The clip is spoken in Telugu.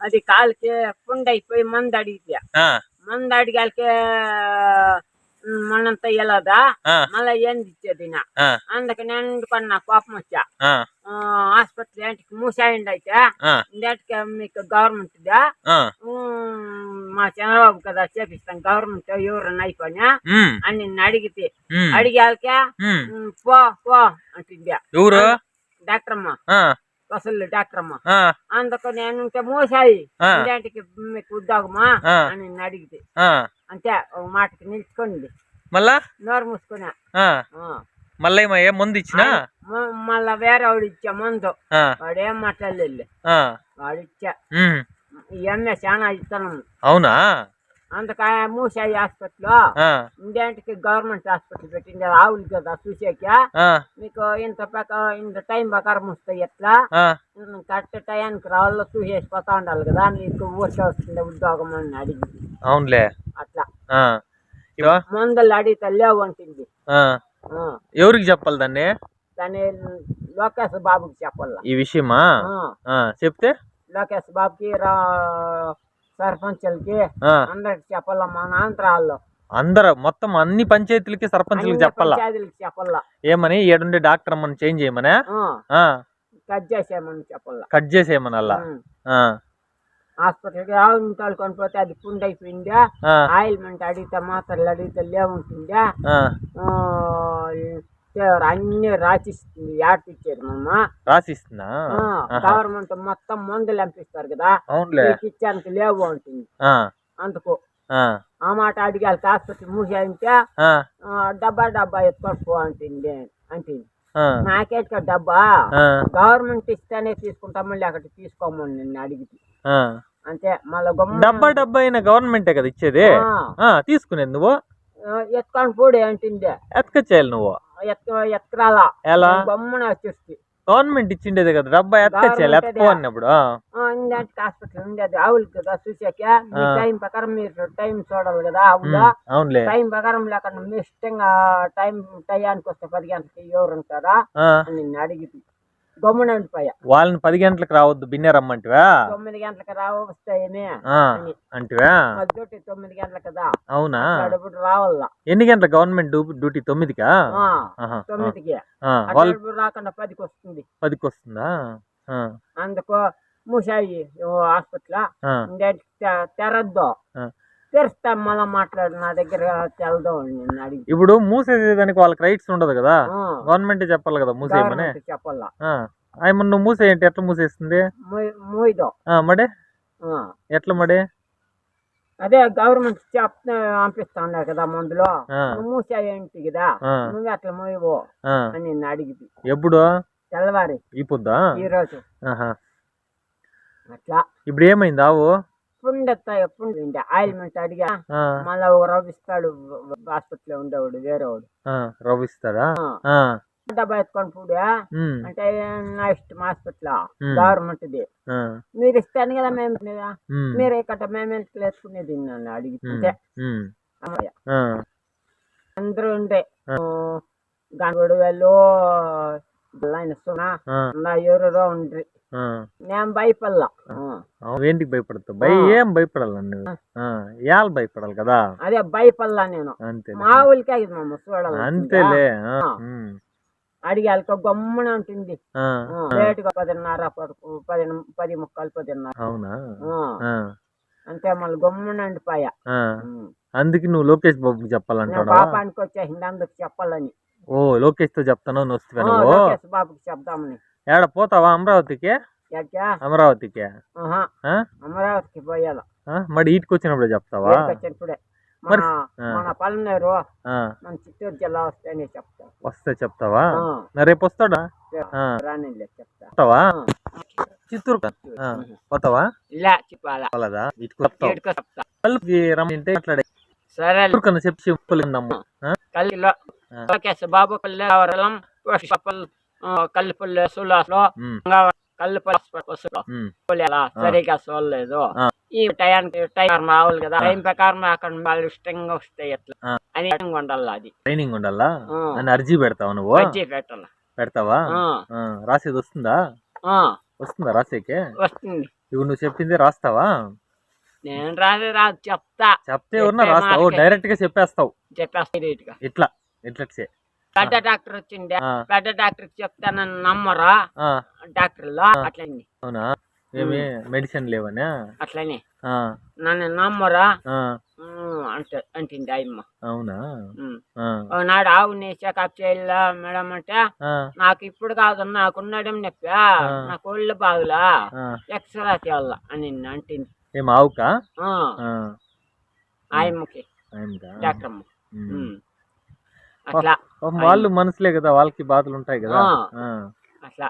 అది కాలికి పుండ్ అయిపోయి మందు అడిగితే మందు అడిగాలికి మనంతా ఆ, మళ్ళీ ఏంది ఇచ్చేది నా అందుకు నేను కొన్నా కోపం వచ్చా హాస్పిటల్ ఏంటికి మూసాయండి అయితే ఇంటికి మీకు గవర్నమెంట్దా? ఆ, మా చంద్రబాబు కదా చేపిస్తాం గవర్నమెంట్ ఎవరన్నా అయిపోయినా? అని నిన్ను అడిగితే. అడిగాలికే? పో పో అంటుందా ఎవరు? డాక్టర్ అమ్మ అసలు డాక్టర్ అమ్మ ఆ, అందుకు నేను ఇంకా మూసాయి. ఇంటికి మీకు ఉద్యోగమా. అని నిన్ను అడిగితే. అంతే ఒక మాటకి నిల్చుకోండి. మళ్ళా? నోరు మూసుకున్నా. మళ్ళీ ఏమో ఏ మందు ఇచ్చినా? మళ్ళా వేరే వాడు ఇచ్చా మందు. వాడు ఏం మాట్లాడలేదు వాడు ఇచ్చా ఇవన్నీ చాలా ఇస్తాను అవునా? అందుకు మూసాయి హాస్పిటల్ ఇంటికి గవర్నమెంట్ హాస్పిటల్ పెట్టింది. ఆవులు కదా చూసాక. మీకు ఇంత ప్రకా ఇంత టైం ప్రకారం వస్తాయి ఎట్లా? కరెక్ట్ టయానికి రావాలో చూసేసి పోతా ఉండాలి కదా నీకు ఊరికే వస్తుంది ఉద్యోగం అని అడిగింది అవునులే. అట్లా. మందులు అడిగితే లేవు అంటుంది. ఎవరికి చెప్పాలి దాన్ని? దాని లోకేష్ బాబుకి చెప్పాల. ఈ విషయమా? చెప్తే? లోకేష్ బాబుకి రా సర్పంచులకి అందరికి చెప్పాల మా నాంతరాల్లో అందరు మొత్తం అన్ని పంచాయతీలకి సర్పంచులకి చెప్పాలా? చెప్పాలా? ఏమని ఏడుండే డాక్టర్ అమ్మని చేంజ్ చేయమనే? కట్ చేసేయమని చెప్పాలా? కట్ చేసేయమనల్లా? ఉం. ఆ, హాస్పిటల్కి ఆవులు తోలుకొని పోతే అది పుండ్ అయిపోయిందా? ఆయిల్మెంట్ అడిగితే మాత్రలు అడిగితే లేవుంటుందా అన్ని రాసిస్తుంది యాడిపించారు మమ్మ రాసిస్తుందా. గవర్నమెంట్ మొత్తం మందులు పంపిస్తారు కదా. మీకు ఇచ్చానికి లేవు ఉంటుంది ఆ, అందుకు ఆ, మాట అడిగాలి హాస్పిటల్ మూసేయంటే ఆ, ఆ, డబ్బా డబ్బా అంటుంది అంటుంది. ఆ, నాకేట డబ్బా? గవర్నమెంట్ ఇస్తేనే తీసుకుంటాం మళ్ళీ అక్కడ తీసుకోమని నిన్ను అడిగితే. అంతే మళ్ళీ డబ్బా డబ్బా అయిన గవర్నమెంటే కదా ఇచ్చేది? తీసుకునేది నువ్వు? ఎత్తుకొని పోడు అంటుంది ఎత్తుకొచ్చేయాలి నువ్వు? ఎత్తుక ఎత్తుకురాలా. ఎలా? గమ్మున వచ్చేసి. గవర్నమెంట్ ఇచ్చిండేది కదా డబ్బా ఎత్తుకొచ్చేయాలి ఎత్తుకో అన్నప్పుడు హాస్పిటల్ ఉండేది ఆవులు కదా చూసాక. టైం ప్రకారం మీరు టైం చూడాలి కదా ఆవులు అవునులే. టైం ప్రకారం లేకుండా మీ ఇష్టంగా టైం టయానికి వస్తే పది గంటలకి ఎవరు ఉంటారా? నిన్ను అడిగి గమ్మున ఉండిపోయా. వాళ్ళని పది గంటలకు రావద్దు బిన్నే రమ్మంటివా? తొమ్మిది గంటలకు రావు వస్తాయని ఆ, అని. అంటివా? తొమ్మిది గంటల కదా అవునా? రావాల ఎన్ని గంటల గవర్నమెంట్ డ్యూ- డ్యూటీ తొమ్మిదికా? తొమ్మిదికి. వాళ్ళు రాకుండా పదికి వస్తుంది పదికి వస్తుందా అందుకు మూసాయి హాస్పిటల్ తెరద్దు. తెరిస్తే మళ్ళీ మాట్లాడు నా దగ్గర తెలదు ఇప్పుడు మూసేసేదానికి వాళ్ళకి రైట్స్ ఉండదు కదా? గవర్నమెంట్ చెప్పాలి కదా మూసేయమని? చెప్పాలా. ఆ, ఆయమ్మ నువ్వు మూసేయంటే ఎట్లా మూసేస్తుంది మడే. ఎట్లా మడే? అదే గవర్నమెంట్ చెప్ పంపిస్తా ఉన్నారు కదా మందులో. మూసాయేంటి కదా? నువ్వు అట్లా మూయవు. అని నిన్ను అడిగింది ఎప్పుడు? తెల్లవారి. ఈ పొద్దా ఈ రోజు. అట్లా. ఇప్పుడు ఏమైంది ఆవు? పుండెత్తాయి పుండి ఆయిల్మెంట్ అడిగా మళ్ళా ఒక రవ్విస్తాడు హాస్పిటల్ ఉండేవాడు వేరేవాడు. ఆ, డబ్బా ఎత్తుకొని పూడా. అంటే నా ఇష్టం హాస్పిటల్ ఉమ్, గవర్నమెంట్ది. ఆ, మీరు ఇస్తాను కదా మేము మీరు ఇక్కడ మేము ఎంత వేసుకునేది నన్ను అడిగి ఉమ్, అంతే ఉమ్, అమ్మయ్య. ఆ, అందరూ ఉండే. గంగడు వెళ్ళు ఎవరో ఉండ్రి. నేను భయపడలా. ఏంటికి భయపడతావు? భయ. ఏం భయపడాలి నువ్వు భయపడాలి కదా? అదే భయపడలా నేను. అంతే మా ఊరికే ఇది మమ్మ చూడాలి అంతేలే. ఆ, ఆ. ఉమ్, అడిగి వాళ్ళకి గమ్మున ఉంటుంది లేటుగా పదిన్నర పది పది ముక్కలు పదిన్నర. అవునా? అంతే మళ్ళీ గమ్మున ఉండిపోయా. ఆ. ఉమ్. అందుకే నువ్వు లోకేష్ బాబుకి నా చెప్పాలంటాడు పాపానికి వచ్చేసింది అందుకు చెప్పాలని. ఓ లోకేష్తో చెప్తాను నువ్వు వస్తావా నువ్వు. బాబుకి ఏడ పోతావా అమరావతికి? అమరావతికి? అమరావతికి పోయాల? మరి ఈటికి వచ్చినప్పుడు చెప్తావా? మరి-. మన మన చిత్తూరు జిల్లా వస్తేనే చెప్తా. వస్తే చెప్తావా? రేపు వస్తాడా? ఆ, రానిలే చెప్తా. పోతావా? ఆ. చిత్తూరు పోతావా? ఇలా చెప్పాలా? పోలేదా? ఇటుకు చెప్తా రమ్మంటే మాట్లాడే. సరే చెప్పి చెప్పులేదమ్మ బాబు పుష్పల్ కల్లిపల్లి సులాస్లో కల్లిపల్లి సరిగా చూడలేదు. ఈ టయానికి టైం మావులు కదా టైం ప్రకారం అక్కడ వాళ్ళు ఇష్టంగా వస్తాయి ఎట్లా. అని ఉండాలి అది. ట్రైనింగ్ ఉండాలా? అర్జీ పెడతావా నువ్వు? బజ్జీ పెట్టాల. పెడతావా? రాసేది వస్తుందా? ఆ, వస్తుందా రాసేకే? వస్తుంది. ఇవి నువ్వు చెప్పింది రాస్తావా? నేను రాదు రాదు చెప్తా. చెప్తే చెప్పే రాస్తావు. డైరెక్ట్గా చెప్పేస్తావు. చెప్పేస్తా ఇట్లా. పెద్ద డాక్టర్ వచ్చిండే. పెద్ద డాక్టర్ చెప్తానని నమ్మరా? డాక్టర్లో? అట్లని అవునా? ఏమి మెడిసిన్ లేవనా? అట్లని. నన్ను నమ్మరా? అంట అంటుంది ఆయమ్మ. అవునా? ఉమ్. ఆ, ఒకనాడు ఆవుని చెకప్ చేయాలా మేడం అంటే. నాకు ఇప్పుడు కాదు నాకున్నడం నొప్పి? నాకు ఒళ్ళు బాగులా. ఎక్స్రా చేయాల అని అంటుంది. ఏం ఆవుకా? ఆయమ్మకి? డాక్టర్ అమ్మ. అట్లా. వాళ్ళు మనసులే కదా వాళ్ళకి బాధలు ఉంటాయి కదా అట్లా.